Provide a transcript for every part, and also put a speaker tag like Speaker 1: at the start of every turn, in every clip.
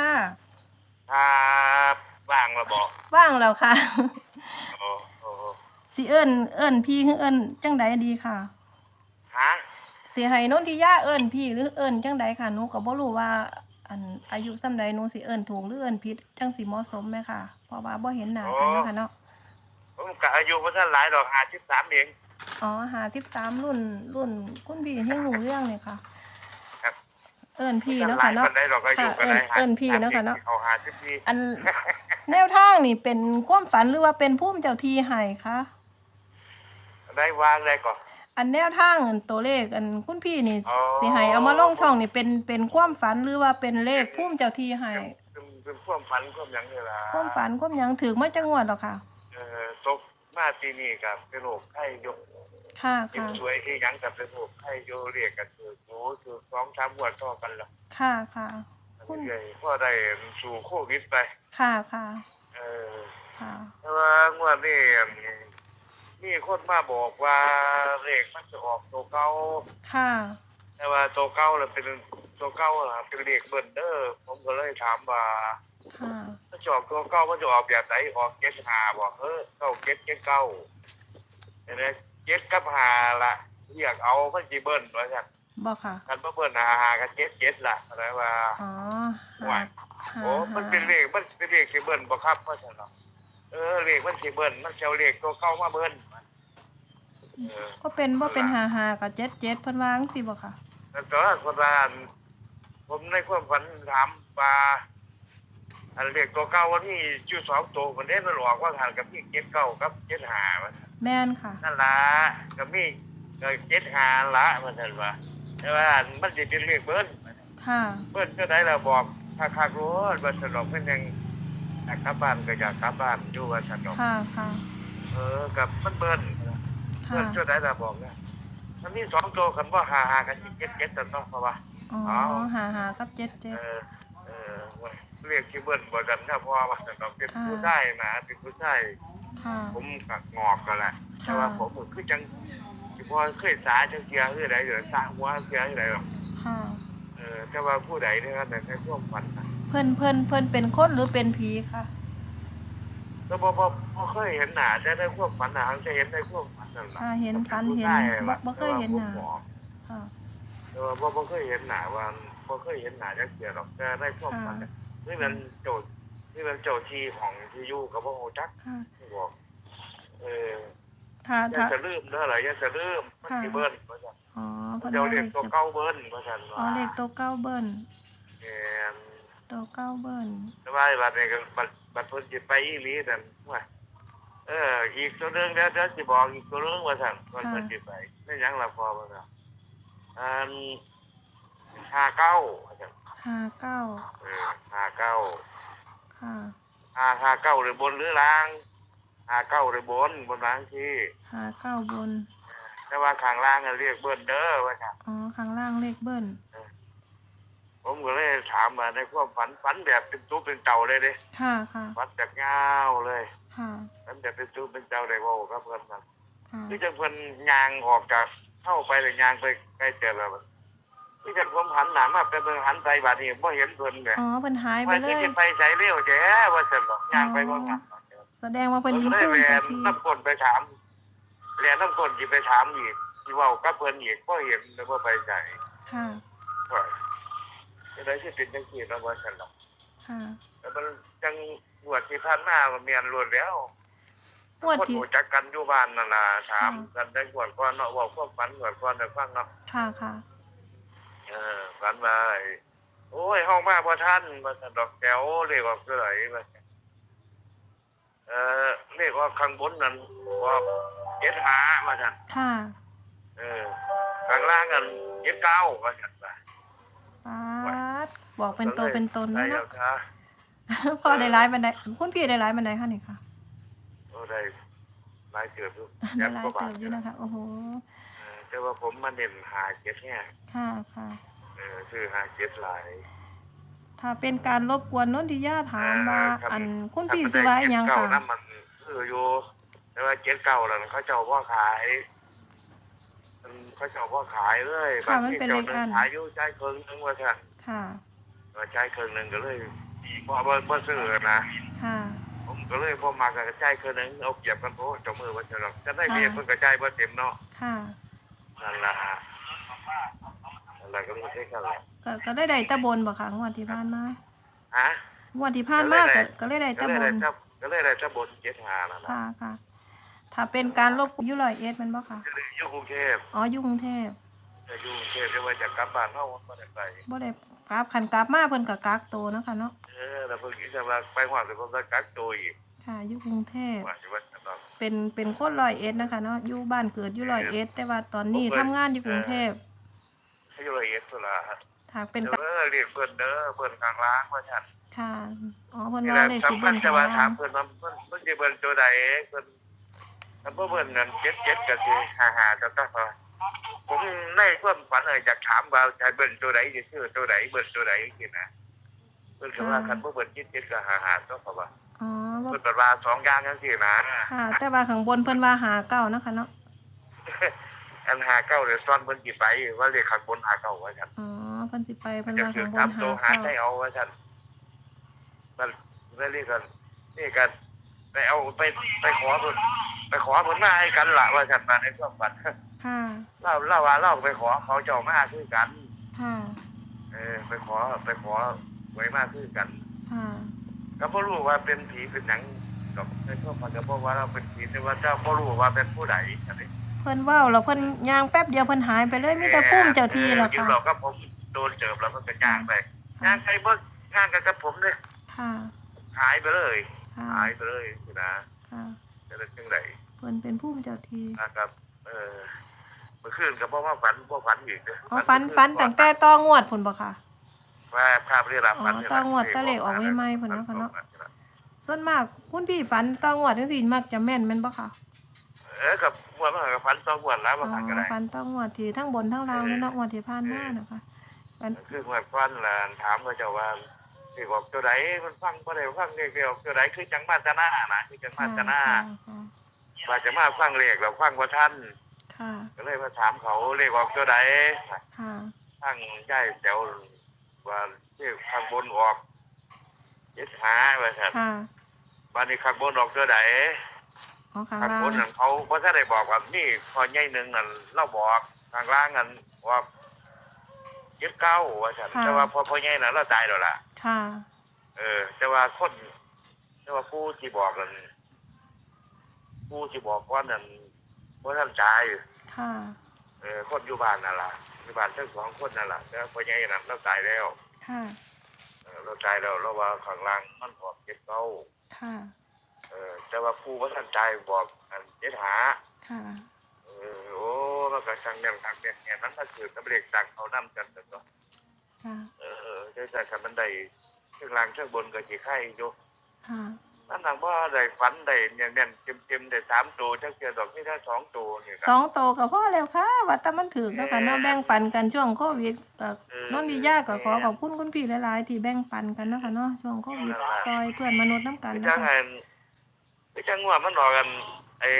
Speaker 1: ค่ะ
Speaker 2: ครับว่างระบอก
Speaker 1: ว่างแล้วค่ะ
Speaker 2: โอ้โอ้
Speaker 1: สิเอิ้นเอิ้นพี่หรือเอิ้นจังใดดีค่ะ
Speaker 2: ฮะ
Speaker 1: สิให้นนทิยาเอิ้นพี่หรือเอิ้นจังใดค่ะหนูก็บ่รู้ว่า อันอายุส่ำใดหนูสิเอิ้นถูกหรือเอิ้นผิดจังสิเหมาะสมไหมค่ะ เพราะว่าบ่เห็นหน้ากันเนาะค่ะเนาะ
Speaker 2: ผมกะอายุบ่ทันหลายดอก53เอง
Speaker 1: อ๋อ53รุ่นรุ่นคุณพี่ที่รู้เรื่องเลยค่ะ
Speaker 2: ครับ
Speaker 1: เอิ้นพี่
Speaker 2: บ่ทั
Speaker 1: เนาะ
Speaker 2: หลา
Speaker 1: ค่ะ
Speaker 2: ย
Speaker 1: เนาะ
Speaker 2: ปานใดดอกอายุก็ได้
Speaker 1: ค่ะเอิ้นเอิ้นพี่เนาะค่ะเนาะ
Speaker 2: เอา50ปี
Speaker 1: อันแนวทางนี่เป็นความฝันหรือว่าเป็นภูมิเจ้าที่ให้คะ
Speaker 2: ได้วางได้ก่อน
Speaker 1: อันแนวทางอันตัวเลขอันคุณพี่นี่
Speaker 2: อ๋อ
Speaker 1: สิให้เอามาลงช่องนี่เป็นเป็นความฝันหรือว่าเป็นเลขภูมิเจ้าที่ให้
Speaker 2: เป็นเป็นความฝันความหยังนี่ล่ะ
Speaker 1: ความฝันความหยังถือมาจังหวัดหรอกค่ะ
Speaker 2: เอ่อตกมาปีนี้ก็เป็นโรคไข้ยก
Speaker 1: ค่ะ
Speaker 2: กิน
Speaker 1: ค่ะ
Speaker 2: สวยที่หยังก็เป็นโรคไข้โยเรียกกันคือโอ้คือ2 3งวดต่อกันแล้ว
Speaker 1: ค่ะค่ะ คุณ
Speaker 2: เรื่อยๆพอได้สู่โควิดไป
Speaker 1: ค่ะค่ะ
Speaker 2: เออ
Speaker 1: ค่ะ
Speaker 2: แต่ว่างวดนี้มีคนมาบอกว่าเลขมันจะออกตัวเก่า
Speaker 1: ค่ะ
Speaker 2: แต่ว่าตัวเก่าน่ะเป็นตัวเก่าน่ะเป็นเลขเบิ้ลเด้อผมก็เลยถามว่า
Speaker 1: ค่ะ
Speaker 2: มันจะออกตัวเก่ามันจะออกแบบไหนออกเจ็ดหาบอกเออเก้าเจ็ดเจ็ดเก้าเห็นไหมเจ็ดกับหาละเรียกเอามันสิเบิ้ลว่าซั่น
Speaker 1: บอกค่ะ
Speaker 2: คันบ่เบิ้ลหาหากับเจ็ดเจ็ดล่ะอะไรว่า
Speaker 1: อ๋อ
Speaker 2: ว่า
Speaker 1: หา
Speaker 2: โอ้มันเป็นเลขมันเป็นเลขสิเบิ้ลบ่ครับว่าซั่นเนาะเออเลขมันสิเบิ้ลมันสิเอาเลขตัวเก่ามาเบิ้ลเออ
Speaker 1: ก็เป็นบ่เป็นหาหากับเจ็ดเจ็ดเพิ่นวาจั่งสิบ่ค่ะ
Speaker 2: แล้วตอนนั้นคนว่าผมในความฝันถามว่าอันเลขตัวเก่าวันที่ชื่อสองตัวคนนี้มันบอกว่าทานกับพี่เจ็ดเก้ากับเจ็ดหามัน
Speaker 1: แม่นค่ะ
Speaker 2: นั่นละกับมีก็เจ็ดหาละมันเห็นว่าแต่ว่ามันจะเป็นเลขเบิ้ล
Speaker 1: ค่ะ
Speaker 2: เบิ้ลก็ได้เราบอกถ้าคาดรู้ว่าสนองเพื่อนยังอยากกลับบ้านก็อยากกลับบ้านอยู่ว่าสนอง
Speaker 1: ค่ะค่ะ
Speaker 2: เออกับมันเบิ้ล
Speaker 1: ค่ะ
Speaker 2: เบิ้ลก็ได้เราบอกนะมันมีสองตัวคันว่าหาหากันเจ็ดเจ็ดตันเนาะเพราะว่า
Speaker 1: อ๋อหาหากับเจ็ดเจ็ด
Speaker 2: เออเออเว้ยเรียกชื่อเบิ้ลบ่กันถ้าพ่อว่าเราเป็น
Speaker 1: ค่ะ
Speaker 2: ผู้ชายนะเป็นผู้ชาย
Speaker 1: ค่ะ
Speaker 2: ผมกักงอกกันแหละแต่ว่าผมก็คือจังที่พ่อเคยสาจังเสียคือใดเดี๋ยวสาหัวเสียคือใดหรอก
Speaker 1: ค่ะ
Speaker 2: เออแต่ว่าผู้ใดเนี่ยครับในพวกฝันน่ะ
Speaker 1: เพิ่นเพิ่นเพิ่นเป็นคนหรือเป็นผีค่ะ
Speaker 2: แล้วบ่บ่บ่เคยเห็นหน้าแต่ในพวกฝันน่ะจะเห็นในพวกฝันนั่นล่ะ
Speaker 1: อ่าเห็นฝันเห็นบ่บ่เคยเห็นหน้าค่ะ
Speaker 2: แต่ว่าบ่บ่เคยเห็นหน้าว่าบ่เคยเห็นหน้าจังเสียหรอกแต่ในพวกฝันน่ะนี่มันโจทย์ นี่มันเจ้าที่ของที่อยู่กับบ่ฮู้จัก
Speaker 1: ค่ะ
Speaker 2: บอก เออ
Speaker 1: ถ้า
Speaker 2: อย่า
Speaker 1: ถ้า
Speaker 2: จะลืมเด้ออะไรอย่าจะลืมมันสิเบิ้ลว่าซั่น
Speaker 1: อ๋อเพิ่น
Speaker 2: เดี๋ยว
Speaker 1: ว่า
Speaker 2: เรี
Speaker 1: เลย
Speaker 2: ก
Speaker 1: ข
Speaker 2: ตัวเก้าเบิ้ลว่าซั่น
Speaker 1: อ๋อ
Speaker 2: ว่า
Speaker 1: เลขตัวเก้าเบิ้ล
Speaker 2: แม่น
Speaker 1: ตัวเก้าเบิ้ล
Speaker 2: แต่ว่าบัดนี้ก็บัดบัดเพิ่นสิไปอีหลีนั่นว่าเออ อีกตัวหนึงเดี๋ยวเดี๋ยวสิบอกอีกตัวหนึงว่าซั่นเพิ่นเพิ่นสิไปไม่หยังล่ะพอว่าซั่นอันห้าเก้าว่าซั่น
Speaker 1: ห้าเก้า
Speaker 2: เออห้าเก้า
Speaker 1: ค่ะ
Speaker 2: ห้าห้าเก้าหรือบนหรือล่างห้าเก้าหรือบนบนล่างที่
Speaker 1: ห้าเก้าบน
Speaker 2: แต่ว่าข้างล่างน่ะเรียกเบิ้ลเด้อว่าซั่น
Speaker 1: อ๋อ ข้างล่างเลขเบิ้ล
Speaker 2: ผมก็เลยถามมาในความฝันฝันแบบเป็นตู้เป็นเต่าเลยเด้
Speaker 1: ค่ะค่ะ
Speaker 2: ฝันแบบยาวเลย
Speaker 1: ค่ะ
Speaker 2: ฝันแบบเป็นตู้เป็นเต่าได้เว่าครับเพื่อนครับ
Speaker 1: ค่ะ
Speaker 2: คือจังเพิ่นยางออกจากเข้าไปเลยยางไปใกล้เจอแล้ว คือจังผมหันหน้ามาเป็นเพิ่นหันไปบาดนี้บ่เห็นเพิ่นแหม
Speaker 1: อ๋อเพิ่นหายไป
Speaker 2: ว่า
Speaker 1: เล
Speaker 2: คือยสิไปใช้เร็วแท้ว่าซั่นดอกยางไปบ่ทัน
Speaker 1: แสดงว่า
Speaker 2: เพิ่
Speaker 1: เพิ่
Speaker 2: น
Speaker 1: น
Speaker 2: ก็
Speaker 1: มี
Speaker 2: เลย
Speaker 1: ภูมิ
Speaker 2: แล
Speaker 1: เจ้านที่
Speaker 2: น้ำกลไปถามแลนน้ำกลสิไปถามอีกสิเว้ากับเพิ่นอีกบ่เห็นแล้วบ่ไปใส่
Speaker 1: ค่ะ
Speaker 2: ว่าจะได้สิเป็นจังซี่เนาะว่าซั่นดอก
Speaker 1: ค่ะ
Speaker 2: แล้วมันจังบวชที่ผ่านมามันเมียนรวดแล้ว
Speaker 1: งวด
Speaker 2: คน
Speaker 1: ที่
Speaker 2: หูจักกันอยู่บ้านนั่นล่ะถาม
Speaker 1: อืม
Speaker 2: กันได้บวชก่อนเนาะบอกพวกฝันบวชก่อนได้ฟังเนาะ
Speaker 1: ค่ะค่ะ
Speaker 2: เออฝันมาไอ้โอ้ยห้องมาพอท่านมาสนดอกแก้วเรียกว่าเกลือยมาเออเรียกว่าข้างบนนั้นว่าเจ็ดหามาท่าน
Speaker 1: ค่ะ
Speaker 2: เออข้างล่างกันเจ็ดเก้ามาท่านว่า
Speaker 1: ปาดบอกเป็นตัวเป็นตน
Speaker 2: ได้
Speaker 1: นะ
Speaker 2: แล้
Speaker 1: เนาะ
Speaker 2: วค่ะ
Speaker 1: พอได้ร้ายบันไดคุณพี่ได้ร้ายบันไดค่ะนี่ค่ะ
Speaker 2: โอ้ได้หลายเกือบอยู่
Speaker 1: ได้
Speaker 2: แสน
Speaker 1: ร้ากย
Speaker 2: ว่าบา
Speaker 1: เติ
Speaker 2: ท
Speaker 1: บอยู่นะคะโอ้โห
Speaker 2: เออ แต่ว่าผมมาเน้นหาเจ็ดเนี่ย
Speaker 1: ค่ะค่ะ
Speaker 2: เออคือหาเจ็ดหลาย
Speaker 1: ถ้าเป็นการรบกวนนนทิยาถามว่า
Speaker 2: เครับ
Speaker 1: อันคุณ
Speaker 2: ถ้า
Speaker 1: พี่
Speaker 2: มัน
Speaker 1: สิ
Speaker 2: ได้
Speaker 1: ว่าอิหยัง
Speaker 2: เจ็ดเก้า
Speaker 1: ค่ะ
Speaker 2: นั่นมันคืออยู่ แต่ว่าเจ็ดเก้าแล้วเขาเจ้าว่าขายมันเขาเจ้าว่าขายเลย
Speaker 1: ค่ะมันเป็น
Speaker 2: บาง
Speaker 1: เล
Speaker 2: ที
Speaker 1: ข
Speaker 2: เจ้าห
Speaker 1: อั
Speaker 2: นึ
Speaker 1: น
Speaker 2: งขายอยู่ใจายเครื่องหนึงว่าท่าน
Speaker 1: ค่ะ
Speaker 2: ว่าใจายเครื่องหนึงก็เลยบ่บ่บ่ซื้อนะ
Speaker 1: ค่ะ
Speaker 2: ผมก็เลยพอมากระจายคือหนึงเอาเปรียบกันโพเจ้ามือว่าจะหรอกจะได้เบียเพิ่นกระจายบ่เต็มเนาะ
Speaker 1: ค่ะ
Speaker 2: นั่นล่ะนั่นล่ะก็เลยใช่กันแหละ
Speaker 1: ก็ก็ได้ได้แตะบนบ่ค่ะงวดที่ผ่านมา
Speaker 2: ฮะ
Speaker 1: งวดที่ผ่านมาก็ก็เลยได้
Speaker 2: ก็
Speaker 1: แตะ
Speaker 2: เลย
Speaker 1: บ
Speaker 2: ได้
Speaker 1: น
Speaker 2: ถ้าก็เลยได้ถ้าบนเจ็ดหานั่นล่ะ
Speaker 1: ค่ะค่ะ ถ้าเป็นการลบอยู่ร้อยเอ็ดแมันบ่ค่ะ
Speaker 2: ก็เลยอยู่กรุงเทพ
Speaker 1: อ๋ออยู่กรุงเทพ
Speaker 2: จะอยู่กรุงเทพจะว่าจะกลับบ้านเฮาบ่ได้ไป
Speaker 1: บ่ได้กลับคันกลับมาเพิ่นก็กักตัวเนาะค่ะเนาะ
Speaker 2: เออแล้วเพิ่นคิดว่าไปฮอดแล้วเพิ่นก็กักตัวอีก
Speaker 1: ค่ะอยู่กรุงเทพ
Speaker 2: ว่าสิว่าจะต้อง
Speaker 1: เป็นเป็นคนร้อยเอ็ดนะคะเนาะอยู่บ้านเกิดอยู่ร้อยเอ็ดแต่ว่าตอนนี้ทำงานอยู่กรุงเทพ
Speaker 2: ให้อยู่ละเอียดสุดละ
Speaker 1: ถ้าเป็น
Speaker 2: เด้อเรียกเพิ่นเด้อเพิ่นข้างล่างว่าซั่น
Speaker 1: ค่ะอ๋อเพิ่น
Speaker 2: นี่
Speaker 1: ว่า
Speaker 2: แหละ
Speaker 1: เลขสิ
Speaker 2: ทำ
Speaker 1: เบิ่
Speaker 2: เพิ่น
Speaker 1: น
Speaker 2: จะ
Speaker 1: ข้าง
Speaker 2: มาถา
Speaker 1: ล่ามง
Speaker 2: เพิ่นว่าเพิ่นเพิ่นสิเบิ่นตัวใดเพิ่นถ้าบ่เบิ่นนั่น7-7ก็สิ5ๆจะต้องผมในความฝันเอ้ยอยากถามว่าจะเบิ่นตัวใดสิซื้อตัวใดเบิ่นตัวใดสินะเพิ่นก็ว่าคันบ่เบิ่น7-7ก็5ๆก็เพราะว่า
Speaker 1: อ๋อบ่
Speaker 2: เพิ่นก็ว่าสองอย่างจังซี่นะ
Speaker 1: ค่ะ แต่ว่าข้างบนเพิ่นว่าหาเก้านะคะเนาะ
Speaker 2: อัน5-9เนี่ยซ้อนเพิ่นสิไปว่าเลขข้างบน5-9ว่าซั่น
Speaker 1: อ๋อเพิ่นสิไปเพิ่น
Speaker 2: จะ
Speaker 1: ว่า
Speaker 2: ซื้
Speaker 1: ข้า
Speaker 2: อง
Speaker 1: บ
Speaker 2: ตานม
Speaker 1: หา
Speaker 2: ตัวหา
Speaker 1: เก้า
Speaker 2: ได้เอาว่าซั่นมันได้เรียกกันนี่กันไปเอาไปไปขอเพิ่นไปขอเพิ่นมาให้กันล่ะว่าซั่นมาในความฝัน
Speaker 1: ค่ะ
Speaker 2: เล่าเล่าว่าเล่าไปขอเขาเจ้ามาคือกัน
Speaker 1: ค่ะ
Speaker 2: เออไปขอไปขอไว้มาคือกัน
Speaker 1: ค่ะ
Speaker 2: ก็บ่รู้ว่าเป็นผีเป็นหยังก็ในความฝันก็บ่ว่าเราเป็นผีแต่ว่าเจ้าบ่รู้ว่าเป็นผู้ใดจังได๋
Speaker 1: เพิ่นเว้าแล้วเพิ่นย่างแป๊บเดียวเพิ่นหายไปเลยมีแต่พุ่มเจ้าที่แล้ว
Speaker 2: อยู่
Speaker 1: ค่ะ
Speaker 2: เราก็ผมโดนเจิบแล้วมันก็ย่างไปย่างไปบ่ย่างกันกับผมเลย
Speaker 1: ค่ะ
Speaker 2: หายไปเลย
Speaker 1: ค่ะ
Speaker 2: หายไปเลยสินะ
Speaker 1: ค่ะ
Speaker 2: จะได้จังได
Speaker 1: เพิ่นเป็นพุ่มเจ้าที่
Speaker 2: นะครับ เออเมื่อคืนก็บ่มาฝันบ่ฝันอีกเด้
Speaker 1: อ๋อฝันฝันตั้งแต่ต้องวดพุ่นบ่ค่ะ
Speaker 2: ว่าภาพเรียรับฝัน
Speaker 1: อ๋อต้องงวดตะเลขออกใหม่ๆเพิ่นเนาะค่ะเนาะ ส่วนมากคุณพี่ฝันต้องวดจังซี่มักจะแม่นแม่นบ่ค่ะ
Speaker 2: เออกับมวนมันก็ฝันต้องมวนแล้ว
Speaker 1: อ๋
Speaker 2: มาฝันก็ได้
Speaker 1: อฝันต้องงวดที่ทั้งบนทั้งล่างนี่เนาะงวดที่ผ่านมานะคะฝัน
Speaker 2: คือมวนฝันล่ะถามเขาเจ้าว่าสิออกตัวใดมันฟังบ่ได้ฟังเลขเดียวตัวใดคือจังมาตนานะคือจังมาตนา
Speaker 1: ค่ะ
Speaker 2: ว่าจะมาฟังเลขแล้วฟังบ่ทัน
Speaker 1: ค่ะ
Speaker 2: ก็เลยมาถามเขาเลขออกตัวใด
Speaker 1: ค่ะ
Speaker 2: ทั้งยายแต๋ว ว่าเลขข้างบนออกเจ็ดหาว่าซั่น
Speaker 1: ค่ะ
Speaker 2: บัดนี้ข้างบนออกตัวใด
Speaker 1: อ๋อข้าง
Speaker 2: ข้าง
Speaker 1: ล่า
Speaker 2: บ
Speaker 1: ง
Speaker 2: นนั่นเขาเพราะถ้าได้บอกว่านี่พอใหญ่หนึ่งนั่นเราบอกข้างล่างนั่นว่าเจ็บเก้าว่าฉันแต่ว่าพอพอใหญ่นั่นเราตายแล้วล่ะ
Speaker 1: ค่ะ
Speaker 2: เออ แต่ว่าคนแต่ว่าผู้ที่บอกนั่นผู้ที่บอกว่านั่นว่าท่านตาย
Speaker 1: ค่ะ
Speaker 2: เออคนอยู่บ้านนั่นล่ะ อยู่บ้านทั้งสองคนนั่นล่ะแต่พอใหญ่นั่นเราตายแล้ว
Speaker 1: ค่ะ
Speaker 2: เออเราตายแล้วเราว่าข้างล่างมันบอกเจ็บเก้า
Speaker 1: ค่ะ
Speaker 2: เออแต่ว่าผู้ว่าท่านตายบอกอันเจ็ดหา
Speaker 1: ค่ะ
Speaker 2: เออโอ้มันก็ช่างยังทักเนี่ยเนี่ยนั้นถ้าถือตำเร็กต่างเขานำกันแต่ก็
Speaker 1: ค่ะ
Speaker 2: เออได้แต่คันมันได้เชิงล่างเชิงบนก็สิไข่อยู่
Speaker 1: ค่ะ
Speaker 2: นั่นทางว่าได้ฝันได้เนี่ยเนี่ยเต็มๆได้สามตัวจักเจอดอกที่แค่สองตัวนี่ค
Speaker 1: ส
Speaker 2: รั
Speaker 1: อบงโตก็พอแล้วค่ะว่าแต่มันถึกแล้วค่ะเนาะแบ่งปันกันช่วงโควิดก็
Speaker 2: เออ
Speaker 1: น้องดีย่าก็ขอขอบคุณคุณพี่หลาย ๆ ที่แบ่งปันกันเนาะค่ะเนาะช่วงโควิดซอยเพื่อนมนุษย์น้ำกัน
Speaker 2: ไป
Speaker 1: นะ
Speaker 2: จัง
Speaker 1: คะ
Speaker 2: ไงไปจังว่ามันออกกันไอ้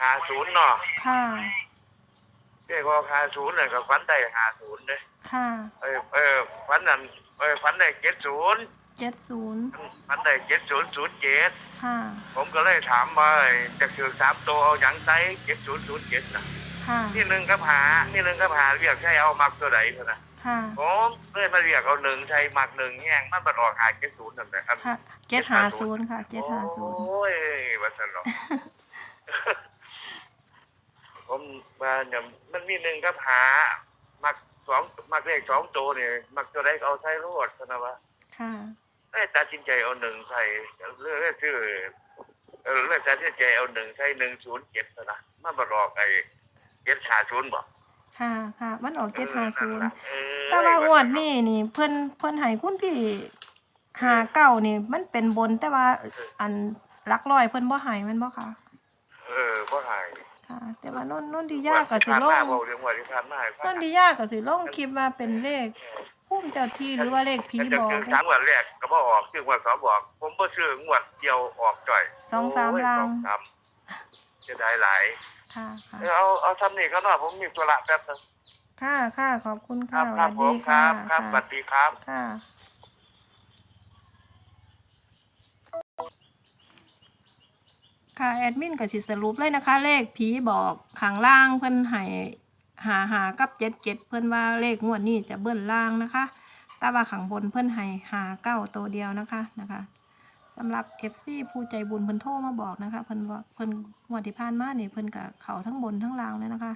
Speaker 2: หาศูนย์เนาะ
Speaker 1: ค่ะ
Speaker 2: เรียกว่าหาศูนย์น่ะก็ฝันได้หาศูนย์เด้
Speaker 1: ค่ะ
Speaker 2: เออเออฝันนั่นเออฝันได้เจ็ดศูนย์
Speaker 1: เจ็ดศูนย์
Speaker 2: ฝันได้เจ็ดศูนย์ศูนย์เจ็ด
Speaker 1: ค่ะ
Speaker 2: ผมก็เลยถามว่าจะถือสามตัวเอาอย่างไซเจ็ดศูนย์ศูนย์เจ็ดนะ
Speaker 1: ค่ะ
Speaker 2: นี่หนึ่งกับหานี่หนึ่งกับหาเรียกใช้เอามักตัวไหนเท่านะ
Speaker 1: ค่ะ
Speaker 2: ผมเลยมาเรียกเอาหนึ่งใช้มักหนึ่งแง่งมันบัดออกหาเจ็ดศูนย์นั่นแหละครับ
Speaker 1: ค่ะเจ็ดหาศูนย์ค่ะเจ็ดหาศูนย์
Speaker 2: โอ้ยว่าสนอกผมมาเนี่ยมันมีหนึ่งกับหามักสองมักเลขสองตัวเนี่ยมักตัวไหนก็เอาใช้รวดนะวะ
Speaker 1: ค่ะ
Speaker 2: เอ้ยตัดสินใจเอาหนึ่งใส่เลือกชื่อเออเลือกตัดสินใจเอาหนึ่งใส่หนึ่งศูนย์เจ็ดนะมันบัดออกไอ้เจ็ดหาศูนย์บ่
Speaker 1: ค่ะค่ะ มันออกเจ็ดหาศูนย์
Speaker 2: เออ
Speaker 1: แต่ว่างวดนี้นี่ เพิ่นเพิ่นให้คุณพี่หาเก้านี่ มันเป็นบนแต่ว่าอันหลักร้อยเพิ่นบ่ให้แมันบ่ค่ะ
Speaker 2: เออบ่หาย
Speaker 1: ค่ะ แต่ว่านนนนทิยาก็สิลง
Speaker 2: ว่าที่ผ่านมาบอกเรื่องว่าที่ผ่านมาให้ฟั
Speaker 1: น
Speaker 2: ง
Speaker 1: นทิยาก็สิลงคลิปว่าเป็นเลขพุ่ม เจ้าที่หรือว่าเลขผีบอก
Speaker 2: สามงวดแรกก็บอกออกชื่องวดสองบอก ผมบ่ชื่องวดเดียวออกจ่อย
Speaker 1: สองสาม
Speaker 2: โลา
Speaker 1: ง
Speaker 2: สองสามจะได้หลาย
Speaker 1: ค่ะ
Speaker 2: เออเอาเอาทำนี่ก็หน้อผมมีธุละแป๊บนึง
Speaker 1: ค่ะค่ะขอบคุณ
Speaker 2: ค่ะครับผมครับครับสวัสดีครับ
Speaker 1: ค่ะ ค่ะแอดมินก็บสิสรุปเลยนะคะ เลขผีบอกขังล่างเพิ่นให้ หาหากับเจ็ดเจ็ดเพิ่อนว่าเลขงวดนี้จะเบิ้ลล่างนะคะต่ว่าข้างบนเพิ่อนให้หาเก้าตัวเดียวนะคะนะคะสำหรับ FC ผู้ใจบุญเพิ่นโทรมาบอกนะคะเพิ่นว่าเพิ่นงวดที่ผ่านมานี่เพิ่นก็เขาทั้งบนทั้งล่างเลยนะคะ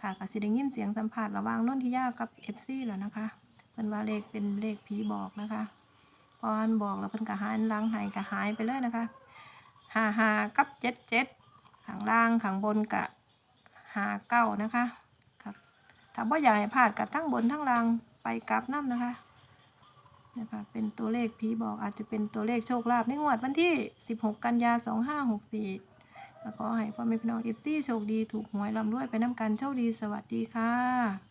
Speaker 1: ค่ะก็สิได้ยินเสียงสัมภาษณ์ระหว่างนนทิยากับ FC แล้วนะคะเพิ่นว่าเลขเป็นเลขผีบอกนะคะพออันบอกแล้วเพิ่นก็หายล้างหายก็หายไปเลยนะคะหาหากับเจ็ดเจ็ดข้างล่างข้างบนกะหาเก้านะคะ ค่ะถ้าบ่อยากให้พลาดกับทั้งบนทั้งล่างไปกลับน้ำนะคะนะคะเป็นตัวเลขผีบอกอาจจะเป็นตัวเลขโชคลาภในงวดวันที่ 16 กันยา 2564แล้วก็ให้พ่อแม่พี่น้องเอฟซีโชคดีถูกหวยลำรวยไปน้ำกันโชคดีสวัสดีค่ะ